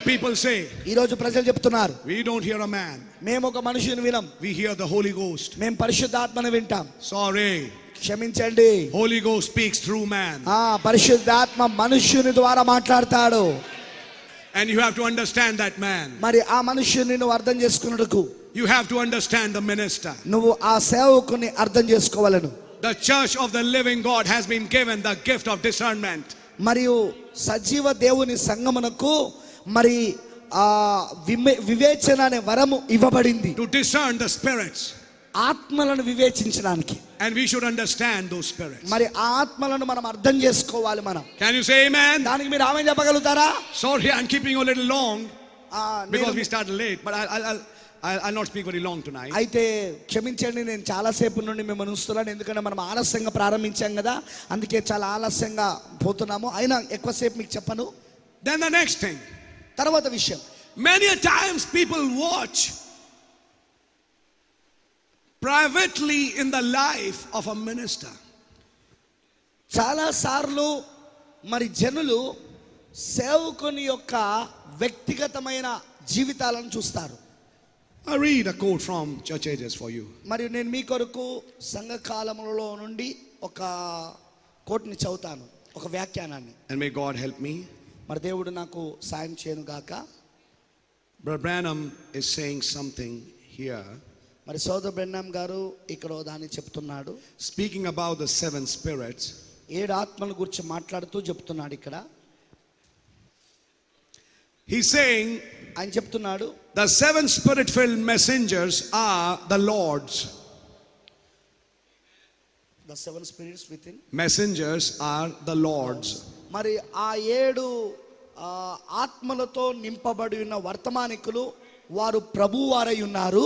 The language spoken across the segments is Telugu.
People say, ఈ రోజు ప్రజలు చెప్తున్నారు we don't hear a man, మేము ఒక మనుషుని వినం we hear the Holy Ghost. మేము పరిశుద్ధాత్మను వింటాం Sorry, క్షమించండి Holy Ghost speaks through man. ఆ పరిశుద్ధాత్మ మనుష్యుని ద్వారా మాట్లాడతాడు And you have to understand that man. మరి ఆ మనుష్యుని నువ్వు అర్థం చేసుకున్నట్టుకు You have to understand the minister. నువ్వు ఆ సేవకుని అర్థం చేసుకోవాలను The church of the living God has been given the gift of discernment. మరియు సజీవ దేవుని సంగమునకు మరి ఆ వివేచన అనే వరము ఇవ్వబడింది. టు డిసర్న్ ద స్పిరిట్స్ ఆత్మలను వివేచించడానికి. And we should understand those spirits మరి ఆత్మలను మనం అర్థం చేసుకోవాలి మనం. కెన్ యు సే ఆమేన్ దానికి మీరు ఆమేన్ చెప్పగలుగుతారా? Sorry I am keeping a little long because we start late but I I I I not speak very long tonight అయితే క్షమించండి నేను చాలా సేపు నుండి మిమ్మల్ని ఉంచుతున్నాను. ఎందుకంటే మనం ఆలస్యంగా ప్రారంభించాం కదా. అందుకే చాలా ఆలస్యంగా పోతున్నాము. అయినా ఎక్కువ సేపు మీకు చెప్పను. దెన్ ద నెక్స్ట్ థింగ్ తర్వాత విషయం. Many times people watch privately in the life of a minister చాలా సార్లు మరి జనులు సేవకుని యొక్క వ్యక్తిగతమైన జీవితాలను చూస్తారు. మరియు నేను మీ కొరకు సంఘకాలములలో నుండి ఒక కోట్ని చదువుతాను ఒక వ్యాఖ్యానాన్ని. హెల్ప్ మీ మరి దేవుడు నాకు సాయం చేయను గాక Brother Branham is saying something here, మరి సోదర బ్రహ్నాం గారు ఇక్కడ ఓ దాన్ని చెప్తున్నాడు speaking about the seven spirits. ఏడు ఆత్మల గురించి మాట్లాడుతూ చెప్తున్నాడు ఇక్కడ He's saying ఆయన చెప్తున్నాడు the seven spirit filled messengers are the Lord's. The seven spirits within Messengers are the Lord's. మరి ఆ ఏడు ఆత్మలతో నింపబడి ఉన్న వర్తమానికులు వారు ప్రభు వారై ఉన్నారు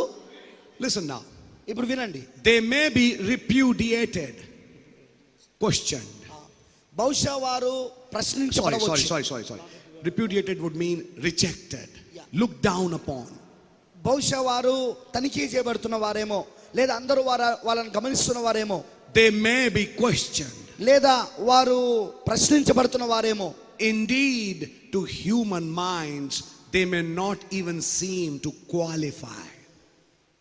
ఇప్పుడు వినండి. They may be repudiated question బహుశా వారు ప్రశ్నించబడవచ్చు. Mean rejected look down upon బహుశా వారు తనిఖీ చేయబడుతున్న వారేమో లేదా అందరూ వారు వాళ్ళని గమనిస్తున్న వారేమో. దే మే బి క్వశ్చన్ లేదా వారు ప్రశ్నించబడుతున్న వారేమో. Indeed to human minds they may not even seem to qualify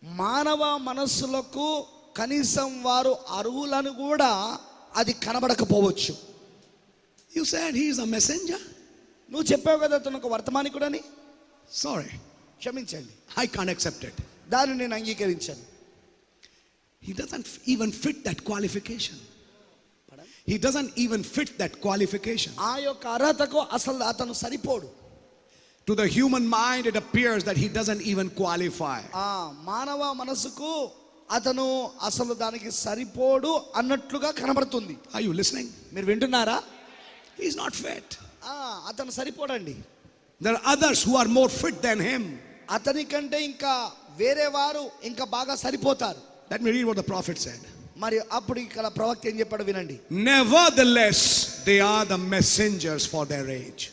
మానవ మనస్సులకు కనీసం వారు అర్హులను కూడా అది కనబడకపోవచ్చు. You said he's a messenger నువ్వు చెప్పావు కదా తన ఒక వర్తమానికుడని? సారీ క్షమించండి. ఐ కాంట్ అక్సెప్ట్ ఇట్ దాన్ని నేను అంగీకరించాను. He doesn't even fit that qualification He doesn't even fit that qualification. ఆ యొక్క అర్హతకు అసలు అతను సరిపోడు To the human mind, it appears that he doesn't even qualify. ఆ మానవ మనసుకు అతను అసలు దానికి సరిపోడు అన్నట్లుగా కనబడుతుంది Are you listening? మీరు వింటున్నారా not fit. ఆ, అతను సరిపోడండి There are others who are more fit than him. అతని కంటే ఇంకా వేరే వారు ఇంకా బాగా సరిపోతారు Let me read what the prophet said. మరి అప్పుడు ఇక్కడ ప్రవక్త ఏం చెప్పాడు వినండి Nevertheless, they are the messengers for their age.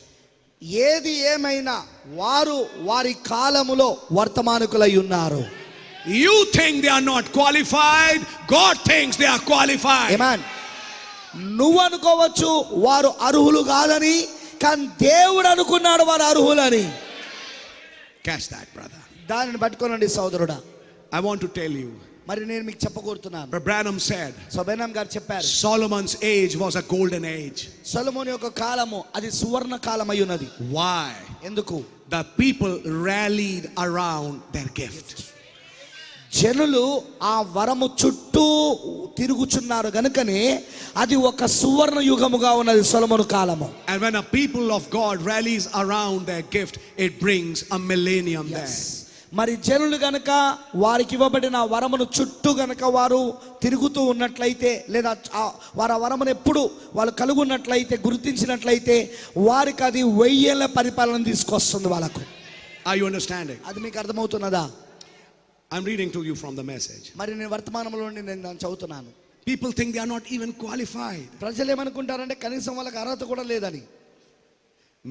ఏది ఏమైనా వారు వారి కాలములో వర్తమానికులై ఉన్నారు You think they are not qualified, God thinks they are qualified. ఏమాన్ నువ్వు అనుకోవచ్చు వారు అర్హులు కాదని కానీ దేవుడు అనుకున్నాడు వారు అర్హులని Catch that, brother. దానిని పట్టుకోనండి సోదరుడా I want to tell you, మరి నేను మీకు చెప్పకూరుతున్నాను Brother Branham said, సొబేనాం గారు చెప్పారు Solomon's age was a golden age. సొలొమోని యొక్క కాలము అది సువర్ణ కాలం అయి ఉన్నది Why? ఎందుకు The people rallied around their gift. జనులు ఆ వరము చుట్టూ తిరుగుచున్నారు గనుకనే అది ఒక సువర్ణ యుగముగా ఉన్నది సొలొమోను కాలము And when a people of God rallies around their gift, it brings a millennium there. మరి జనులు గనక వారికి ఇవ్వబడిన వరమును చుట్టూ గనక వారు తిరుగుతూ ఉన్నట్లయితే లేదా వారు ఆ వరమును ఎప్పుడు వాళ్ళు కలుగున్నట్లయితే గుర్తించినట్లయితే వారికి అది వెయ్యేళ్ళ పరిపాలన తీసుకొస్తుంది వాళ్ళకు you understanding? అది మీకు అర్థమవుతున్నదా I'm reading to you from the message. మరి నేను వర్తమానంలో నేను దాన్ని చదువుతున్నాను People think they are not even qualified. ప్రజలు ఏమనుకుంటారంటే కనీసం వాళ్ళకి అర్హత కూడా లేదని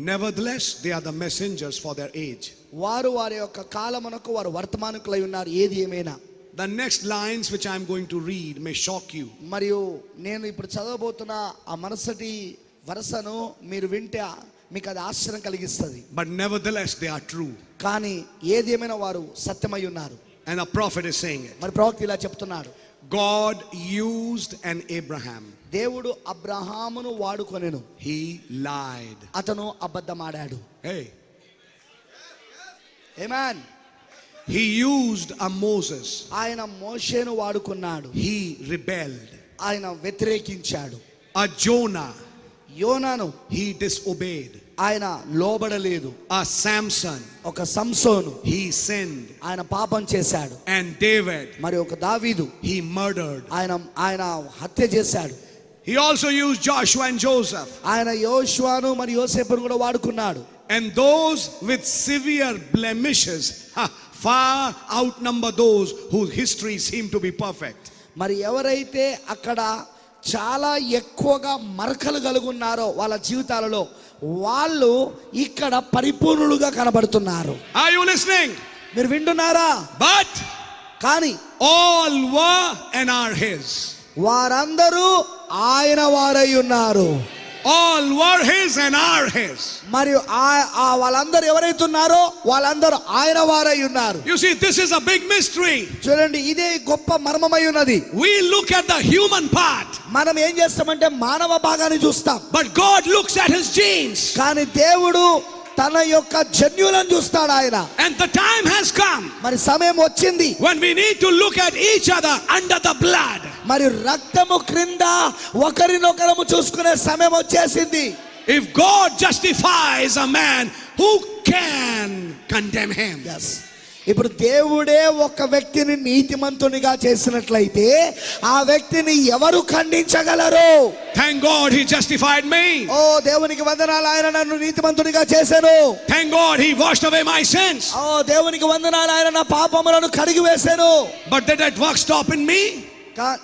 Nevertheless, they are the messengers for their age. వారు వారి యొక్క కాలమునకు వారు వర్తమానికులై ఉన్నారు ఏది ఏమైనా The next lines which I'm going to read may shock you. మరియు నేను ఇప్పుడు చదవబోతున్న ఆ మనసటి వరసను మీరు వింటే మీకు అది ఆశ్చర్యం కలిగిస్తుంది But nevertheless, they are true. కానీ ఏది ఏమైనా వారు సత్యమై ఉన్నారు And a prophet is saying it. మరి ప్రవక్త ఇలా చెప్తున్నాడు God used an Abraham. దేవుడు అబ్రహామును వాడుకొనెను He lied. అతను అబద్ధమాడాడు Hey. ఏమాన్ He used a Moses. ఆయన మోషేను వాడుకున్నాడు He rebelled. ఆయన వ్యతిరేకించాడు A Jonah. యోనాను He disobeyed. ఆయన లోబడలేదు A Samson. ఒక సంసోను He sinned. ఆయన పాపం చేశాడు And David. మరి ఒక దావీదు He murdered. ఆయన ఆయన హత్య చేశాడు He also used Joshua and Joseph. ఆయన యోశ్వాను మరి యోసేపును కూడా వాడుకున్నాడు And those with severe blemishes ha, far outnumber those whose histories seem to be perfect. మరి ఎవరైతే అక్కడ చాలా ఎక్కువగా మరకలు కలుగున్నారో వాళ్ళ జీవితాలలో వాళ్ళు ఇక్కడ పరిపూర్ణులుగా కనబడుతున్నారు Are you listening? మీరు వింటున్నారా But కానీ all were and are His. వారందరూ ఆయన వారై ఉన్నారు All were His and are His. మరియు ఆ- ఆ వాళ్ళందరూ ఎవరైతే ఉన్నారో వాళ్ళందరూ ఆయన వారై ఉన్నారు You see, this is a big mystery. చూడండి ఇదే గొప్ప మర్మమై ఉన్నది We look at the human part, మనం ఏం చేస్తామంటే మానవ భాగాన్ని చూస్తాం but God looks at His genes. కానీ దేవుడు తన యొక్క జన్యులను చూస్తాడు ఆయన And the time has come మరి సమయం వచ్చింది when we need to look at each other under the blood. మరి రక్తము క్రింద ఒకరినొకరము చూసుకునే సమయం వచ్చేసింది If God justifies a man, who can condemn him? Yes ఇప్పుడు దేవుడే ఒక వ్యక్తిని నీతిమంతునిగా చేసినట్లయితే ఆ వ్యక్తిని ఎవరు ఖండించగలరు Thank God he justified me. ఓ దేవునికి వందనాలు ఆయన నన్ను నీతిమంతునిగా చేశాను Thank God he washed away my sins. ఓ దేవునికి వందనాలు ఆయన నా పాపములను కడిగి వేశాను But did that work stop in me? కా-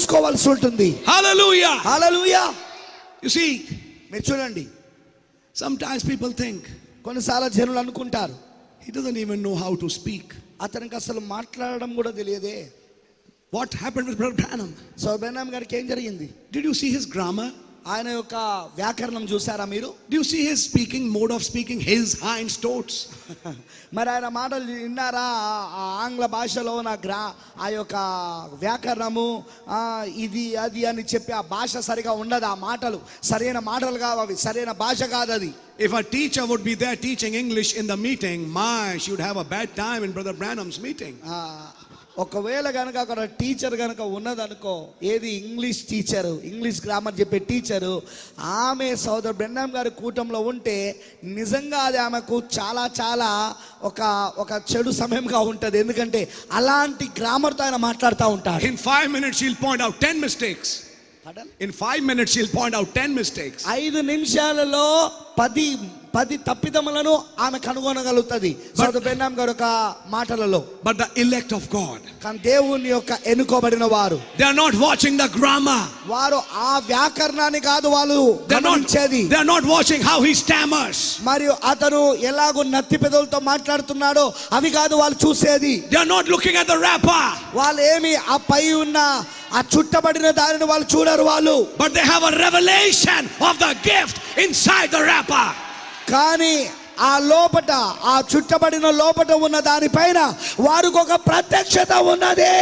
చూసుకోవాల్సి ఉంటుంది. మీరు చూడండి. సమ్ టైమ్స్ పీపుల్ థింక్ కొన్నిసార్లు జనులు అనుకుంటారు. It doesn't even know how to speak అతనికి అసలు మాట్లాడడం కూడా తెలియదే. What happened with brother Branham so Branham గారికి ఏం జరిగింది? Did you see his grammar ఆయన యొక్క వ్యాకరణం చూసారా మీరు? You see his speaking mode of speaking his hind stouts మరి ఆయన మాటలు విన్నారా? ఆంగ్ల భాషలో నా గ్రా ఆ యొక్క వ్యాకరణము ఇది అది అని చెప్పి ఆ భాష సరిగా ఉండదు. ఆ మాటలు సరైన మాటలు కావు అవి సరైన భాష కాదు అది. If a teacher would be they teaching English in the meeting my should have a bad time in brother Branham's meeting ఒకవేళ కనుక అక్కడ టీచర్ కనుక ఉన్నదనుకో ఏది ఇంగ్లీష్ టీచరు ఇంగ్లీష్ గ్రామర్ చెప్పే టీచరు ఆమె సోదరు బ్రెండాం గారి కూటంలో ఉంటే నిజంగా అది ఆమెకు చాలా చాలా ఒక ఒక చెడు సమయంగా ఉంటుంది ఎందుకంటే అలాంటి గ్రామర్తో ఆయన మాట్లాడుతూ ఉంటాడు In five minutes, she'll point out 10 mistakes. In five minutes, she'll point out 10 mistakes. ఐదు నిమిషాలలో పది పది తప్పిదములను ఆమె కనుగొనగలుగుతుంది సోదరు బ్రెండాం గారి ఒక మాటలలో But the elect of God, కానీ దేవుని యొక్క ఎన్నుకోబడిన వారు they are not watching the grammar. వారు ఆ వ్యాకరణాన్ని కాదు వాళ్ళు They're not, గమనించేది they're not watching how he stammers. మరియు అతను ఎలాగో నత్తి పెదవులతో మాట్లాడుతున్నాడో అవి కాదు వాళ్ళు చూసేది They're not looking at the rapper. వాళ్ళు ఏమి ఆ పై ఉన్న ఆ చుట్టబడిన దానిని వాళ్ళు చూడరు వాళ్ళు But they have a revelation of the gift inside the rapper. కానీ ఆ లోపట ఆ చుట్టబడిన లోపట ఉన్న దానిపైన వారికి ఒక ప్రత్యక్షత ఉన్నది.